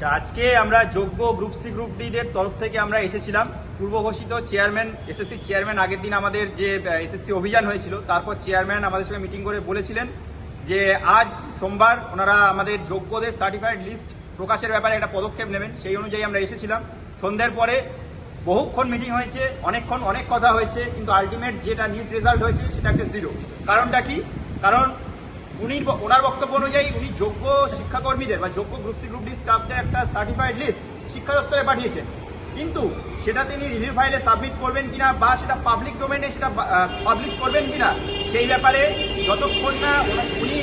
আচ্ছা আজকে আমরা যোগ্য গ্রুপ সি গ্রুপ ডিদের তরফ থেকে আমরা এসেছিলাম। পূর্ব ঘোষিত চেয়ারম্যান এসএসসি চেয়ারম্যান আগের দিন আমাদের যে এসএসসি অভিযান হয়েছিল, তারপর চেয়ারম্যান আমাদের সঙ্গে মিটিং করে বলেছিলেন যে, আজ সোমবার ওনারা আমাদের যোগ্যদের সার্টিফাইড লিস্ট প্রকাশের ব্যাপারে একটা পদক্ষেপ নেবেন। সেই অনুযায়ী আমরা এসেছিলাম। সন্ধ্যের পরে বহুক্ষণ মিটিং হয়েছে, অনেকক্ষণ অনেক কথা হয়েছে, কিন্তু আলটিমেট যেটা নিট রেজাল্ট হয়েছে সেটা একটা জিরো কারণটা কি? কারণ উনি ওনার বক্তব্য অনুযায়ী উনি যোগ্য শিক্ষাকর্মীদের বা যোগ্য গ্রুপ সি গ্রুপ ডি স্টাফদের একটা সার্টিফাইড লিস্ট শিক্ষা দপ্তরে পাঠিয়েছেন। কিন্তু সেটা তিনি রিভিউ ফাইলে সাবমিট করবেন কিনা বা সেটা পাবলিক ডোমেনে সেটা পাবলিশ করবেন কিনা, সেই ব্যাপারে যতক্ষণ না উনি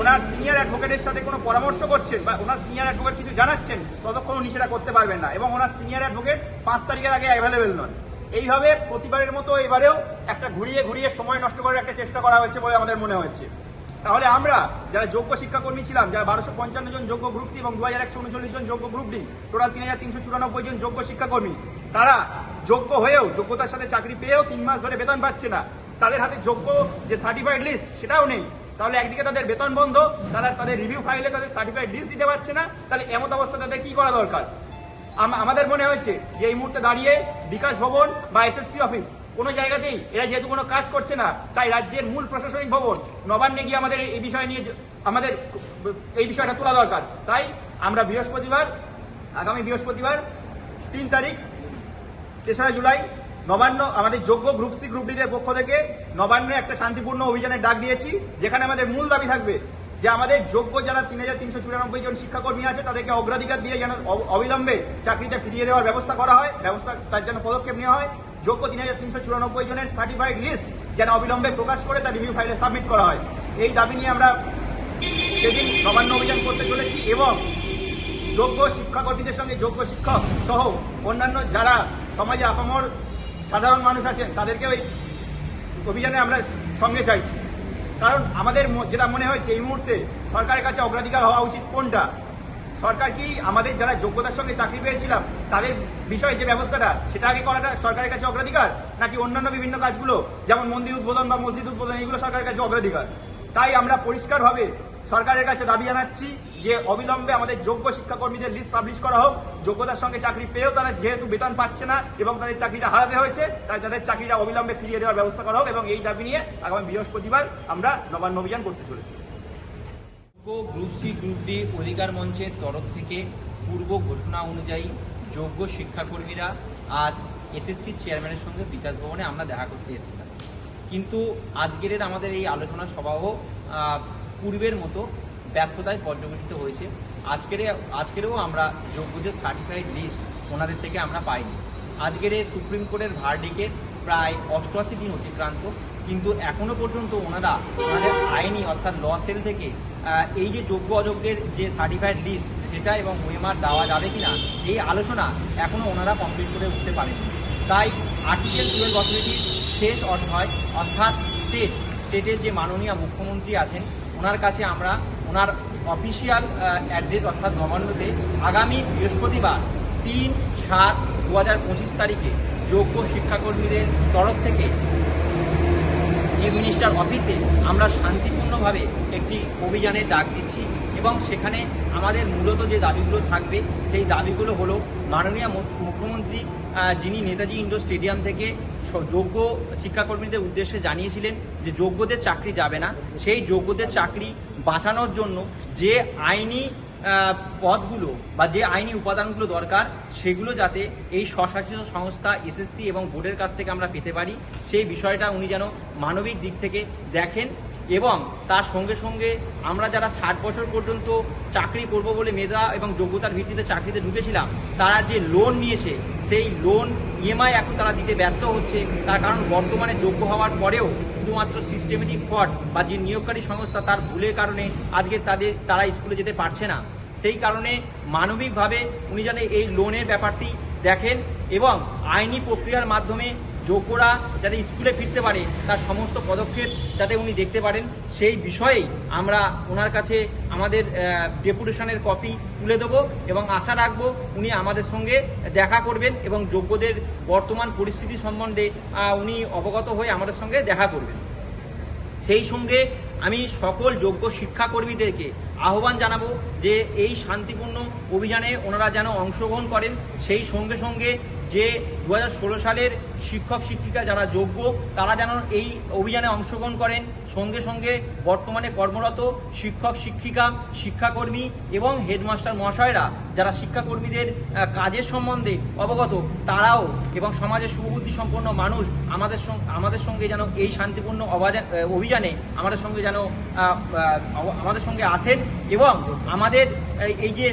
ওনার সিনিয়র অ্যাডভোকেটের সাথে কোনো পরামর্শ করছেন বা ওনার সিনিয়র অ্যাডভোকেট কিছু জানাচ্ছেন, ততক্ষণ উনি সেটা করতে পারবেন না এবং ওনার সিনিয়র অ্যাডভোকেট পাঁচ তারিখের আগে অ্যাভেলেবেল নন। এইভাবে প্রতিবারের মতো এবারেও একটা ঘুরিয়ে ঘুরিয়ে সময় নষ্ট করার একটা চেষ্টা করা হয়েছে বলে আমাদের মনে হয়েছে। তাহলে আমরা যারা যোগ্য শিক্ষাকর্মী ছিলাম, যারা বারোশো পঞ্চান্ন জন যোগ্য গ্রুপ সি এবং দু হাজার একশো উনচল্লিশ জন যোগ্য গ্রুপ ডি টোটাল তিন হাজার তিনশো চুরানব্বই জন যোগ্য শিক্ষাকর্মী, তারা যোগ্য হয়েও, যোগ্যতার সাথে চাকরি পেয়েও তিন মাস ধরে বেতন পাচ্ছে না। তাদের হাতে যোগ্য যে সার্টিফাইড লিস্ট সেটাও নেই। তাহলে একদিকে তাদের বেতন বন্ধ তারা তাদের রিভিউ ফাইলে তাদের সার্টিফাইড লিস্ট দিতে পারছে না, তাহলে এমত অবস্থা তাদের কি করা দরকার? আমাদের মনে হয়েছে যে এই মুহূর্তে দাঁড়িয়ে বিকাশ ভবন বা এসএসসি অফিস কোনো জায়গাতেই এরা যেহেতু কোনো কাজ করছে না, তাই রাজ্যের মূল প্রশাসনিক ভবন নবান্নে গিয়ে আমাদের এই বিষয় নিয়ে আমাদের এই বিষয়টা তোলা দরকার। তাই আমরা বৃহস্পতিবার, আগামী বৃহস্পতিবার তিন তারিখ, তেসরা জুলাই, নবান্ন আমাদের যোগ্য গ্রুপ সি গ্রুপ ডিদের পক্ষ থেকে নবান্নে একটা শান্তিপূর্ণ অভিযানের ডাক দিয়েছি, যেখানে আমাদের মূল দাবি থাকবে যে আমাদের যোগ্য যারা তিন হাজার তিনশো চুরানব্বই জন শিক্ষাকর্মী আছে, তাদেরকে অগ্রাধিকার দিয়ে যেন অবিলম্বে চাকরিতে ফিরিয়ে দেওয়ার ব্যবস্থা করা হয়। ব্যবস্থা তার জন্য পদক্ষেপ নেওয়া হয়। যোগ্য তিন হাজার তিনশো চুরানব্বই জনের সার্টিফাইড লিস্ট যেন অবিলম্বে প্রকাশ করে তার রিভিউ ফাইলে সাবমিট করা হয়। এই দাবি নিয়ে আমরা সেদিন নবান্ন অভিযান করতে চলেছি এবং যোগ্য শিক্ষাকর্মীদের সঙ্গে যোগ্য শিক্ষক সহ অন্যান্য যারা সমাজে আপামর সাধারণ মানুষ আছেন, তাদেরকে ওই অভিযানে আমরা সঙ্গে চাইছি। কারণ আমাদের যেটা মনে হয়েছে এই মুহূর্তে সরকারের কাছে অগ্রাধিকার হওয়া উচিত কোনটা? সরকার কি আমাদের যারা যোগ্যতার সঙ্গে চাকরি পেয়েছিলাম, তাদের বিষয়ে যে ব্যবস্থাটা, সেটা আগে করাটা সরকারের কাছে অগ্রাধিকার? নাকি অন্যান্য বিভিন্ন কাজগুলো, যেমন মন্দির উদ্বোধন বা মসজিদ উদ্বোধন এইগুলো সরকারের কাছে অগ্রাধিকার? তাই আমরা পরিষ্কারভাবে সরকারের কাছে দাবি জানাচ্ছি যে অবিলম্বে আমাদের যোগ্য শিক্ষাকর্মীদের লিস্ট পাবলিশ করা হোক। যোগ্যতার সঙ্গে চাকরি পেয়েও তারা যেহেতু বেতন পাচ্ছে না এবং তাদের চাকরিটা হারাতে হয়েছে, তাই তাদের চাকরিটা অবিলম্বে ফিরিয়ে দেওয়ার ব্যবস্থা করা হোক এবং এই দাবি নিয়ে আগামী বৃহস্পতিবার আমরা নবান্ন অভিযান করতে চলেছি। গ্রুপ সি, গ্রুপ ডি অধিকার মঞ্চের তরফ থেকে পূর্ব ঘোষণা অনুযায়ী যোগ্য শিক্ষাকর্মীরা আজ এসএসসি চেয়ারম্যানের সঙ্গে বিকাশ ভবনে আমরা দেখা করতে এসেছিলাম। কিন্তু আজকের আমাদের এই আলোচনা সভাও পূর্বের মতো ব্যর্থতায় পর্যবেসিত হয়েছে। আজকের আজকেরও আমরা যোগ্যদের সার্টিফাইড লিস্ট ওনাদের থেকে আমরা পাইনি। আজকের সুপ্রিম কোর্টের ভার্ডিকের প্রায় অষ্টআশি দিন অতিক্রান্ত, কিন্তু এখনও পর্যন্ত ওনারা ওনাদের আইনি অর্থাৎ ল সেল থেকে এই যে যোগ্য অযোগ্যের যে সার্টিফাইড লিস্ট সেটা এবং ওয়েমার দেওয়া যাবে কিনা, এই আলোচনা এখনও ওনারা কমপ্লিট করে উঠতে পারেনি। তাই আর্টিকেল টুয়েলভ অথরিটির শেষ অধ্যায় অর্থাৎ স্টেট স্টেটের যে মাননীয় মুখ্যমন্ত্রী আছেন, ওনার কাছে আমরা ওনার অফিসিয়াল অ্যাড্রেস অর্থাৎ নবান্নতে আগামী বৃহস্পতিবার তিন সাত দু হাজার পঁচিশ তারিখে যোগ্য শিক্ষাকর্মীদের তরফ থেকে চিফ মিনিস্টার অফিসে আমরা শান্তিপূর্ণভাবে একটি অভিযানের ডাক দিচ্ছি এবং সেখানে আমাদের মূলত যে দাবিগুলো থাকবে, সেই দাবিগুলো হলো মাননীয় মুখ্যমন্ত্রী যিনি নেতাজি ইন্ডোর স্টেডিয়াম থেকে যোগ্য শিক্ষাকর্মীদের উদ্দেশ্যে জানিয়েছিলেন যে যোগ্যদের চাকরি যাবে না। সেই যোগ্যদের চাকরি বাঁচানোর জন্য যে আইনি পদগুলো বা যে আইনি উপাদানগুলো দরকার, সেগুলো যাতে এই স্বশাসিত সংস্থা এসএসসি এবং বোর্ডের কাছ থেকে আমরা পেতে পারি। সেই বিষয়টা উনি যেন মানবিক দিক থেকে দেখেন এবং তার সঙ্গে সঙ্গে আমরা যারা ষাট বছর পর্যন্ত চাকরি করব বলে মেধা এবং যোগ্যতার ভিত্তিতে চাকরিতে ঢুকেছিলাম, তারা যে লোন নিয়েছে, সেই লোন ইএমআই এখন তারা দিতে ব্যর্থ হচ্ছে। তার কারণ বর্তমানে যোগ্য হওয়ার পরেও শুধুমাত্র সিস্টেমেটিক ফ্রড বা যে নিয়োগকারী সংস্থা, তার ভুলের কারণে আজকে তাদের, তারা স্কুলে যেতে পারছে না। সেই কারণে মানবিকভাবে উনি যেন এই লোনের ব্যাপারটি দেখেন এবং আইনি প্রক্রিয়ার মাধ্যমে যোগ্যরা যাতে স্কুলে ফিরতে পারে, তার সমস্ত পদক্ষেপ যাতে উনি দেখতে পারেন, সেই বিষয়েই আমরা ওনার কাছে আমাদের ডেপুটেশনের কপি তুলে দেবো এবং আশা রাখব উনি আমাদের সঙ্গে দেখা করবেন এবং যোগ্যদের বর্তমান পরিস্থিতি সম্বন্ধে উনি অবগত হয়ে আমাদের সঙ্গে দেখা করবেন। সেই সঙ্গে আমি সকল যোগ্য শিক্ষাকর্মীদেরকে আহ্বান জানাব যে এই শান্তিপূর্ণ অভিযানে ওনারা যেন অংশগ্রহণ করেন। সেই সঙ্গে সঙ্গে যে দু হাজার ষোলো সালের শিক্ষক, শিক্ষিকা যারা যোগ্য, তারা যেন এই অভিযানে অংশগ্রহণ করেন। সঙ্গে সঙ্গে বর্তমানে কর্মরত শিক্ষক, শিক্ষিকা, শিক্ষাকর্মী এবং হেডমাস্টার মহাশয়রা, যারা শিক্ষাকর্মীদের কাজের সম্বন্ধে অবগত, তারাও এবং সমাজের সুবুদ্ধি সম্পন্ন মানুষ আমাদের আমাদের সঙ্গে যেন এই শান্তিপূর্ণ অভিযানে আমাদের সঙ্গে যেন আমাদের সঙ্গে আসেন এবং আমাদের এই যে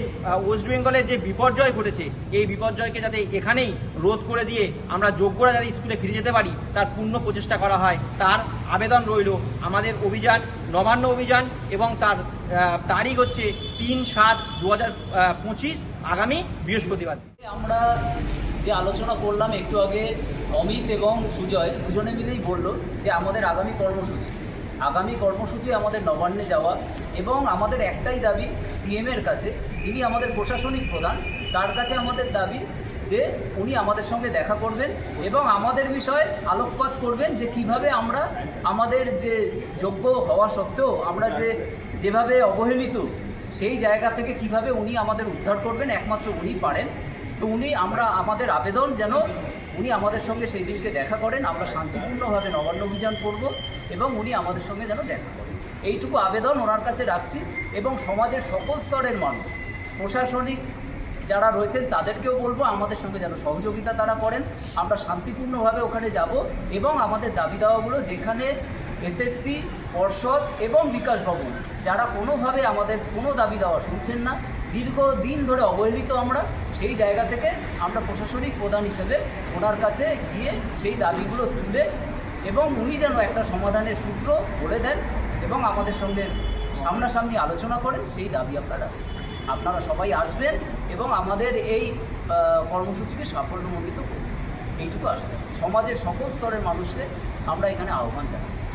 ওয়েস্ট বেঙ্গলের যে বিপর্যয় ঘটেছে, এই বিপর্যয়কে যাতে এখানেই রোধ করে দিয়ে আমরা যোগ্যরা যাতে স্কুলে ফিরে যেতে পারি, তার পূর্ণ প্রচেষ্টা করা হয়। তার আবেদন রইল আমাদের অভিযান, নবান্ন অভিযান এবং তার তারিখ হচ্ছে তিন সাত দু আগামী বৃহস্পতিবার। আমরা যে আলোচনা করলাম একটু আগে, অমিত এবং সুজয় দুজনে মিলেই বলল যে আমাদের আগামী কর্মসূচি। আগামী কর্মসূচি আমাদের নবান্নে যাওয়া এবং আমাদের একটাই দাবি সিএম এর কাছে, যিনি আমাদের প্রশাসনিক প্রধান, তার কাছে আমাদের দাবি যে উনি আমাদের সঙ্গে দেখা করবেন এবং আমাদের বিষয়ে আলোকপাত করবেন যে কীভাবে আমরা আমাদের যে যোগ্য হওয়া সত্ত্বেও আমরা যে যেভাবে অবহেলিত সেই জায়গা থেকে কীভাবে উনি আমাদের উদ্ধার করবেন, একমাত্র উনি পারেন। তো উনি আমরা, আমাদের আবেদন যেন উনি আমাদের সঙ্গে সেই দিনকে দেখা করেন, আমরা শান্তিপূর্ণভাবে নবান্ন অভিযান করব এবং উনি আমাদের সঙ্গে যেন দেখা করেন। এইটুকু আবেদন ওনার কাছে রাখছি এবং সমাজের সকল স্তরের মানুষ, প্রশাসনিক যারা রয়েছেন তাদেরকেও বলব, আমাদের সঙ্গে যেন সহযোগিতা তারা করেন। আমরা শান্তিপূর্ণভাবে ওখানে যাব এবং আমাদের দাবি দাওয়াগুলো যেখানে এসএসসি, পর্ষদ এবং বিকাশ ভবন, যারা কোনোভাবে আমাদের কোনো দাবি দেওয়া শুনছেন না, দীর্ঘ দিন ধরে অবহেলিত আমরা, সেই জায়গা থেকে আমরা প্রশাসনিক প্রধান হিসেবে ওনার কাছে গিয়ে সেই দাবিগুলো তুলে এবং উনি যেন একটা সমাধানের সূত্র বলে দেন এবং আমাদের সঙ্গে সামনাসামনি আলোচনা করেন, সেই দাবি আমরা রাখছি আপনারা সবাই আসবেন এবং আমাদের এই কর্মসূচিকে সাফল্যমণ্ডিত করবেন এইটুকু আশা সমাজের সকল স্তরের মানুষকে আমরা এখানে আহ্বান জানাচ্ছি।